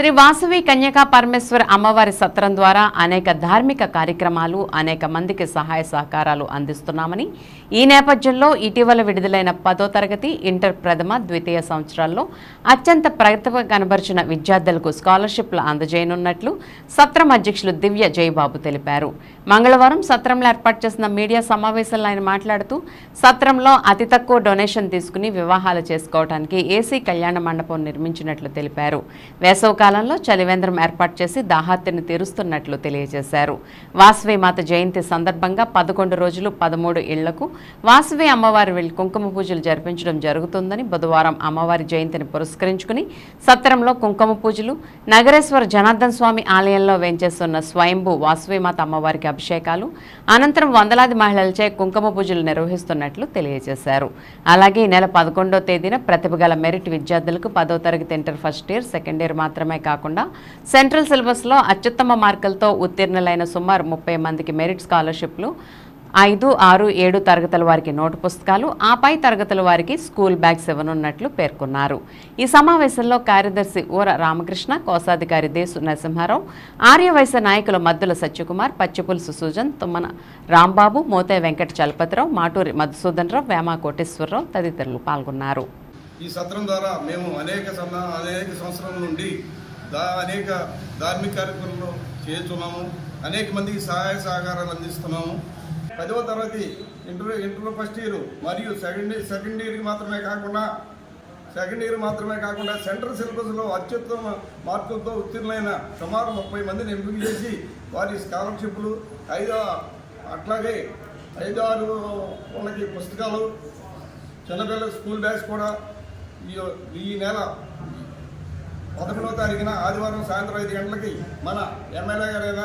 శ్రీ వాసవి కన్యకా పరమేశ్వర అమ్మవారి సత్రం ద్వారా అనేక ధార్మిక కార్యక్రమాలు అనేక మందికి సహాయ సహకారాలు అందిస్తున్నామని ఈ నేపథ్యంలో ఇటీవల విడుదలైన పదో తరగతి ఇంటర్ ప్రథమ ద్వితీయ సంవత్సరాల్లో అత్యంత ప్రతిభ కనబరిచిన విద్యార్థులకు స్కాలర్షిప్లు అందజేయనున్నట్లు సత్రం అధ్యక్షులు దివ్య జయబాబు తెలిపారు. మంగళవారం సత్రంలో ఏర్పాటు చేసిన మీడియా సమావేశంలో ఆయన మాట్లాడుతూ సత్రంలో అతి తక్కువ డొనేషన్ తీసుకుని వివాహాలు చేసుకోవడానికి ఏసీ కళ్యాణ మండపం నిర్మించినట్లు తెలిపారు. వేసవ కాలంలో చలివేంద్రం ఏర్పాటు చేసి దాహార్తిని తీరుస్తున్నట్లు తెలియజేశారు. వాసవి మాత జయంతి సందర్భంగా పదకొండు రోజులు పదమూడు ఇళ్ళకు వాసవి అమ్మవారి వెళ్ళి కుంకుమ పూజలు జరిపించడం జరుగుతుందని బుధవారం అమ్మవారి జయంతిని పురస్కరించుకుని సత్రంలో కుంకుమ పూజలు నగరేశ్వర జనార్దన్ స్వామి ఆలయంలో వేంచేస్తున్న స్వయంభూ వాసవిమాత అమ్మవారికి అభిషేకాలు అనంతరం వందలాది మహిళలచే కుంకుమ పూజలు నిర్వహిస్తున్నట్లు తెలియజేశారు. అలాగే ఈ నెల పదకొండో తేదీన ప్రతిభగల మెరిట్ విద్యార్థులకు పదో తరగతి inter first year second year మాత్రమే కాకుండా సెంట్రల్ సిలబస్లో అత్యుత్తమ మార్కులతో ఉత్తీర్ణులైన సుమారు ముప్పై మందికి మెరిట్ స్కాలర్షిప్లు ఐదు ఆరు ఏడు తరగతుల వారికి నోటు పుస్తకాలు ఆ పై తరగతుల వారికి స్కూల్ బ్యాగ్స్ ఇవ్వనున్నట్లు పేర్కొన్నారు. ఈ సమావేశంలో కార్యదర్శి ఊర రామకృష్ణ కోశాధికారి దేశు నరసింహారావు ఆర్యవైశ్య నాయకుల మద్దుల సత్యకుమార్ పచ్చిపులుసు సుజన్ తుమ్మన రాంబాబు మోతే వెంకట చలపతిరావు మాటూరి మధుసూదన్ రావు వేమా కోటేశ్వరరావు తదితరులు పాల్గొన్నారు. ఈ సత్రం ద్వారా మేము అనేక అనేక సంవత్సరాల నుండి దా అనేక ధార్మిక కార్యక్రమాలు చేస్తున్నాము. అనేక మందికి సహాయ సహకారాలు అందిస్తున్నాము. పదవ తరగతి ఇంటర్ ఇంటర్ ఫస్ట్ ఇయర్ మరియు సెకండ్ సెకండ్ ఇయర్కి మాత్రమే కాకుండా సెకండ్ ఇయర్ మాత్రమే కాకుండా సెంట్రల్ సిలబస్లో అత్యుత్తమ మార్కులతో ఉత్తీర్ణులైన సుమారు ముప్పై మందిని ఎంపిక చేసి వారి స్కాలర్షిప్లు ఐదు అట్లాగే ఐదు ఆరు వాళ్ళకి పుస్తకాలు చిన్నపిల్లల స్కూల్ బ్యాగ్స్ కూడా ఈ ఈ నెల పదకొండవ తారీఖున ఆదివారం సాయంత్రం ఐదు గంటలకి మన ఎమ్మెల్యే గారైన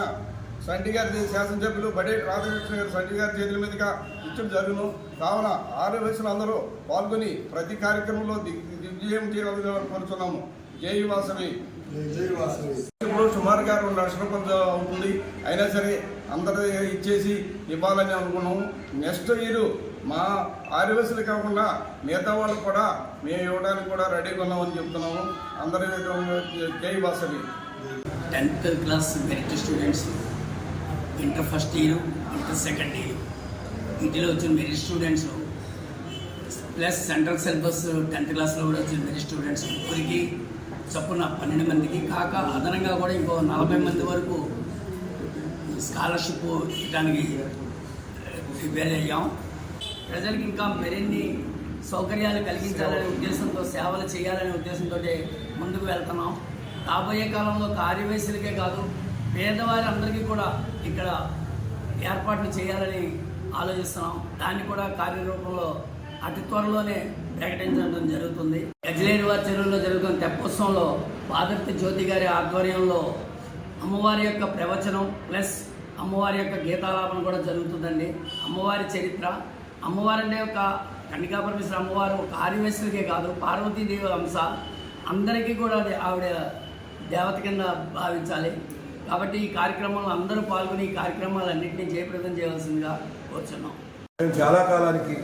సంటి గారి శాసనసభ్యులు బడేటి రాధాకృష్ణ గారు సంటి గారి చేతుల మీదుగా ఇచ్చడం జరుగును. కావున ఆరు వయసులు అందరూ పాల్గొని ప్రతి కార్యక్రమంలో దిగ్- దిగ్విజయం చేయాలని కోరుతున్నాము జై వాసవి. ఇప్పుడు సుమారుగా రెండు లక్షల రూపాయలు అవుతుంది. అయినా సరే అందరి ఇచ్చేసి ఇవ్వాలని అనుకున్నాము. నెక్స్ట్ ఇయర్ మా ఆదివాసులు కాకుండా మిగతా వాళ్ళు కూడా మేము ఇవ్వడానికి కూడా రెడీగా ఉన్నామని చెప్తున్నాము. అందరి జై బాసవి tenth class merit students inter first year inter second year. ఇంటిలో వచ్చిన merit students plus central syllabus tenth క్లాస్లో కూడా వచ్చిన మెరిట్ స్టూడెంట్స్ ముగ్గురికి చొప్పున పన్నెండు మందికి కాక అదనంగా కూడా ఇంకో నలభై మంది వరకు స్కాలర్షిప్ ఇవ్వడానికి ప్రిపేర్ అయ్యాం. ప్రజలకు ఇంకా మరిన్ని సౌకర్యాలు కలిగించాలనే ఉద్దేశంతో సేవలు చేయాలనే ఉద్దేశంతో ముందుకు వెళ్తున్నాం. రాబోయే కాలంలో కార్యవేశులకే కాదు పేదవారి అందరికీ కూడా ఇక్కడ ఏర్పాట్లు చేయాలని ఆలోచిస్తున్నాం. దాన్ని కూడా కార్యరూపంలో అతి త్వరలోనే ప్రకటించడం జరుగుతుంది. గజలేరు వారి చెరువులో జరుగుతున్న తెప్పోత్సవంలో పాదర్తి జ్యోతి గారి ఆధ్వర్యంలో అమ్మవారి యొక్క ప్రవచనం ప్లస్ అమ్మవారి యొక్క గీతాలాపన కూడా జరుగుతుందండి. అమ్మవారి చరిత్ర అమ్మవారంటే ఒక ఒక కన్నికాపరమేశ్వర అమ్మవారు ఒక ఆర్యవేశ్వరికే కాదు పార్వతీదేవి అంశ అందరికీ కూడా అది ఆవిడ దేవత కింద భావించాలి. కాబట్టి ఈ కార్యక్రమంలో అందరూ పాల్గొని ఈ కార్యక్రమాలన్నింటినీ జయప్రదం చేయవలసిందిగా కోరుచున్నాం. మేము చాలా కాలానికి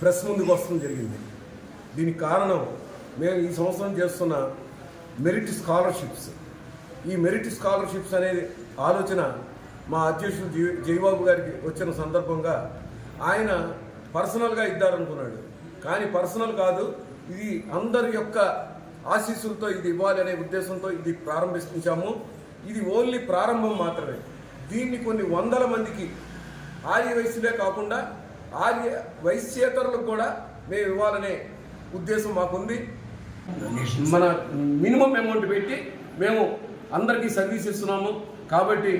ప్రెస్ ముందుకు వస్తుంది జరిగింది. దీనికి కారణం మేము ఈ సంవత్సరం చేస్తున్న మెరిట్ స్కాలర్షిప్స్. ఈ మెరిట్ స్కాలర్షిప్స్ అనేది ఆలోచన మా అధ్యక్షుడు జీ జయబాబు గారికి వచ్చిన సందర్భంగా ఆయన పర్సనల్గా ఇద్దారనుకున్నాడు. కానీ పర్సనల్ కాదు ఇది అందరి యొక్క ఆశీస్సులతో ఇది ఇవ్వాలి అనే ఉద్దేశంతో ఇది ప్రారంభించాము. ఇది ఓన్లీ ప్రారంభం మాత్రమే. దీన్ని కొన్ని వందల మందికి ఆర్య వయస్సులే కాకుండా ఆర్య వైశ్యేతరులకు కూడా మేము ఇవ్వాలనే ఉద్దేశం మాకుంది. మన మినిమం అమౌంట్ పెట్టి మేము అందరికీ సర్వీస్ ఇస్తున్నాము. కాబట్టి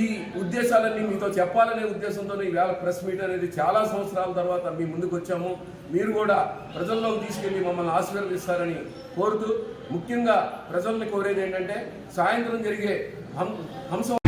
ఈ ఉద్దేశాలన్నీ మీతో చెప్పాలనే ఉద్దేశంతో ఈవేళ ప్రెస్ మీట్ అనేది చాలా సంవత్సరాల తర్వాత మీ ముందుకు వచ్చాము. మీరు కూడా ప్రజల్లోకి తీసుకెళ్ళి మమ్మల్ని ఆశీర్వదిస్తారని కోరుతూ ముఖ్యంగా ప్రజల్ని కోరేది ఏంటంటే సాయంత్రం జరిగే హం హంస